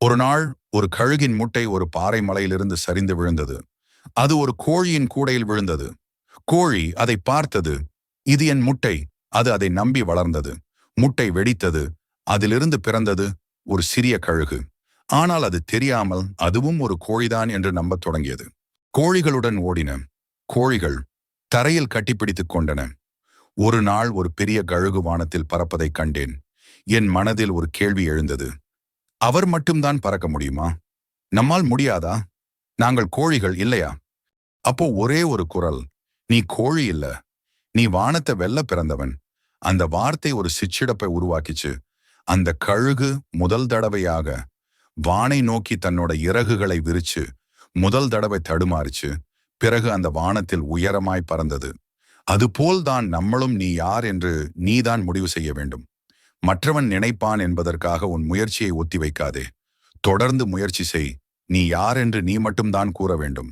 ஒரு நாள் ஒரு கழுகின் முட்டை ஒரு பாறை மலையிலிருந்து சரிந்து விழுந்தது. அது ஒரு கோழியின் கூடையில் விழுந்தது. கோழி அதை பார்த்தது. இது என் முட்டை. அது அதை நம்பி வளர்ந்தது. முட்டை வெடித்தது. அதிலிருந்து பிறந்தது ஒரு சிறிய கழுகு. ஆனால் அது தெரியாமல் அதுவும் ஒரு கோழிதான் என்று நம்பத் தொடங்கியது. கோழிகளுடன் ஓடின. கோழிகள் தரையில் கட்டிப்பிடித்துக் கொண்டன. ஒரு நாள் ஒரு பெரிய கழுகு வானத்தில் பறப்பதைக் கண்டேன். என் மனதில் ஒரு கேள்வி எழுந்தது. அவர் மட்டும்தான் பறக்க முடியுமா? நம்மால் முடியாதா? நாங்கள் கோழிகள் இல்லையா? அப்போ ஒரே ஒரு குரல் நீ கோழி இல்ல. நீ வானத்தை வெல்ல பிறந்தவன். அந்த வார்த்தை ஒரு சிச்சிடப்பை உருவாக்கிச்சு. அந்த கழுகு முதல் தடவையாக வானை நோக்கி தன்னோட இறகுகளை விரிச்சு முதல் தடவை தடுமாறிச்சு. பிறகு அந்த வானத்தில் உயரமாய் பறந்தது. அதுபோல்தான் நம்மளும் நீ யார் என்று நீதான் முடிவு செய்ய வேண்டும். மற்றவன் நினைப்பான் என்பதற்காக உன் முயற்சியை ஒத்தி வைக்காதே தொடர்ந்து முயற்சி செய். நீ யார் என்று நீ மட்டும்தான் கூற வேண்டும்.